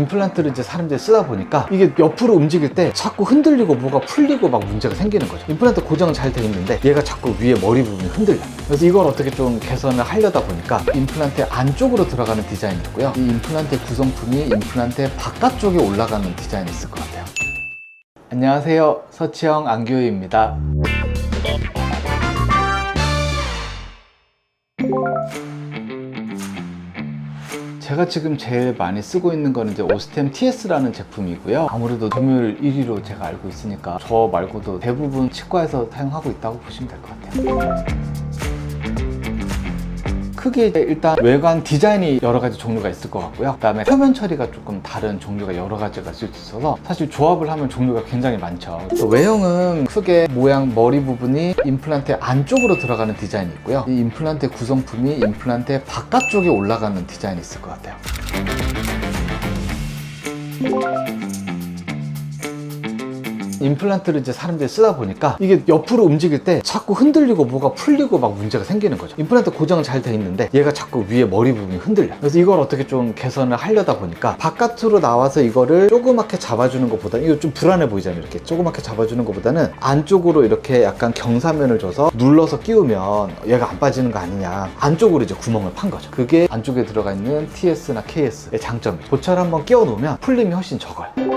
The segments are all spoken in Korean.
임플란트를 이제 사람들이 쓰다 보니까 이게 옆으로 움직일 때 자꾸 흔들리고 뭐가 풀리고 막 문제가 생기는 거죠. 임플란트 고정 잘돼 있는데 얘가 자꾸 위에 머리 부분이 흔들려. 그래서 이걸 어떻게 좀 개선을 하려다 보니까 임플란트 안쪽으로 들어가는 디자인이 있고요. 이 임플란트 구성품이 임플란트 바깥쪽에 올라가는 디자인이 있을 것 같아요. 안녕하세요. 서치형 안교희입니다. 제가 지금 제일 많이 쓰고 있는 거는 이제 오스템 TS라는 제품이고요. 아무래도 점유율 1위로 제가 알고 있으니까 저 말고도 대부분 치과에서 사용하고 있다고 보시면 될 것 같아요. 크게 일단 외관 디자인이 여러 가지 종류가 있을 것 같고요. 그 다음에 표면 처리가 조금 다른 종류가 여러 가지가 있을 수 있어서 사실 조합을 하면 종류가 굉장히 많죠. 또 외형은 크게 모양 머리 부분이 임플란트 안쪽으로 들어가는 디자인이 있고요. 이 임플란트 구성품이 임플란트 바깥쪽에 올라가는 디자인이 있을 것 같아요. 임플란트를 이제 사람들이 쓰다 보니까 이게 옆으로 움직일 때 자꾸 흔들리고 뭐가 풀리고 막 문제가 생기는 거죠. 임플란트 고정 잘돼 있는데 얘가 자꾸 위에 머리 부분이 흔들려. 그래서 이걸 어떻게 좀 개선을 하려다 보니까 바깥으로 나와서 이거를 조그맣게 잡아주는 것보다 이거 좀 불안해 보이잖아요. 이렇게 조그맣게 잡아주는 것보다는 안쪽으로 이렇게 약간 경사면을 줘서 눌러서 끼우면 얘가 안 빠지는 거 아니냐. 안쪽으로 이제 구멍을 판 거죠. 그게 안쪽에 들어가 있는 TS나 KS의 장점이죠. 고철 한번 끼워 놓으면 풀림이 훨씬 적어요.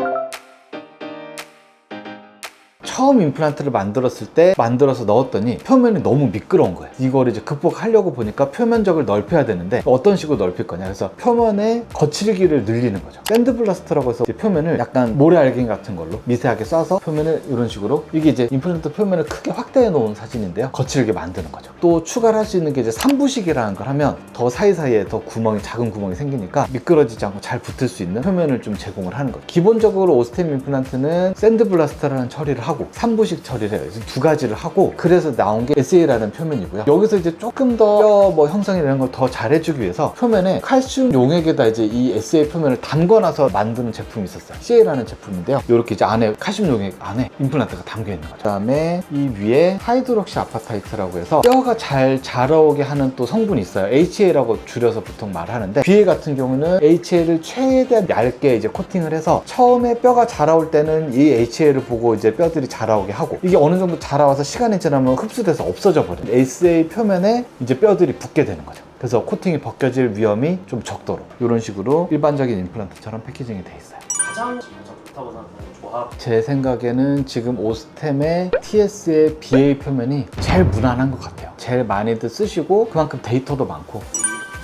처음 임플란트를 만들었을 때 만들어서 넣었더니 표면이 너무 미끄러운 거예요. 이걸 이제 극복하려고 보니까 표면적을 넓혀야 되는데 어떤 식으로 넓힐 거냐. 그래서 표면에 거칠기를 늘리는 거죠. 샌드블라스터라고 해서 표면을 약간 모래알갱이 같은 걸로 미세하게 쏴서 표면을 이런 식으로 이게 이제 임플란트 표면을 크게 확대해 놓은 사진인데요. 거칠게 만드는 거죠. 또 추가를 할 수 있는 게 이제 삼부식이라는 걸 하면 더 사이사이에 더 구멍이 작은 구멍이 생기니까 미끄러지지 않고 잘 붙을 수 있는 표면을 좀 제공을 하는 거예요. 기본적으로 오스템 임플란트는 샌드블라스터라는 처리를 하고 3부식 처리를 해요. 두 가지를 하고 그래서 나온 게 SA라는 표면이고요. 여기서 이제 조금 더뭐 형성이라는 걸 더 잘해주기 위해서 표면에 칼슘 용액에다 이제 이 SA 표면을 담궈놔서 만드는 제품이 있었어요. CA라는 제품인데요. 이렇게 이제 안에 칼슘 용액 안에 임플란트가 담겨 있는 거죠. 그다음에 이 위에 하이드록시 아파타이트라고 해서 뼈가 잘 자라오게 하는 또 성분이 있어요. HA라고 줄여서 보통 말하는데 BA 같은 경우는 HA를 최대한 얇게 이제 코팅을 해서 처음에 뼈가 자라올 때는 이 HA를 보고 이제 뼈들이 자라오게 하고 이게 어느 정도 자라와서 시간이 지나면 흡수돼서 없어져 버려요. SA 표면에 이제 뼈들이 붙게 되는 거죠. 그래서 코팅이 벗겨질 위험이 좀 적도록 이런 식으로 일반적인 임플란트처럼 패키징이 돼 있어요. 가장 좋다고 생각하는 조합 제 생각에는 지금 오스템의 TS의 BA 표면이 제일 무난한 것 같아요. 제일 많이들 쓰시고 그만큼 데이터도 많고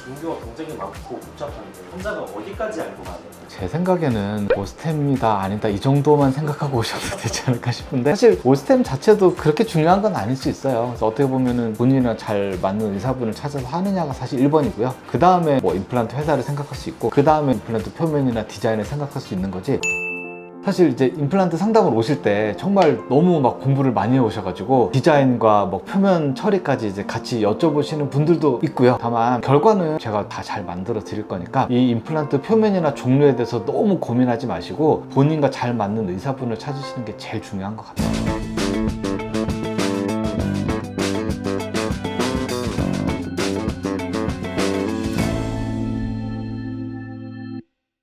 종교가 굉장히 많고 복잡한데 환자가 어디까지 알고 가야 되나요? 제 생각에는 오스템이다 아니다 이 정도만 생각하고 오셔도 되지 않을까 싶은데 사실 오스템 자체도 그렇게 중요한 건 아닐 수 있어요. 그래서 어떻게 보면은 본인이랑 잘 맞는 의사분을 찾아서 하느냐가 사실 1번이고요. 그 다음에 뭐 임플란트 회사를 생각할 수 있고 그 다음에 임플란트 표면이나 디자인을 생각할 수 있는 거지 사실 이제 임플란트 상담을 오실 때 정말 너무 막 공부를 많이 해 오셔가지고 디자인과 뭐 표면 처리까지 이제 같이 여쭤보시는 분들도 있고요. 다만 결과는 제가 다 잘 만들어 드릴 거니까 이 임플란트 표면이나 종류에 대해서 너무 고민하지 마시고 본인과 잘 맞는 의사분을 찾으시는 게 제일 중요한 것 같아요.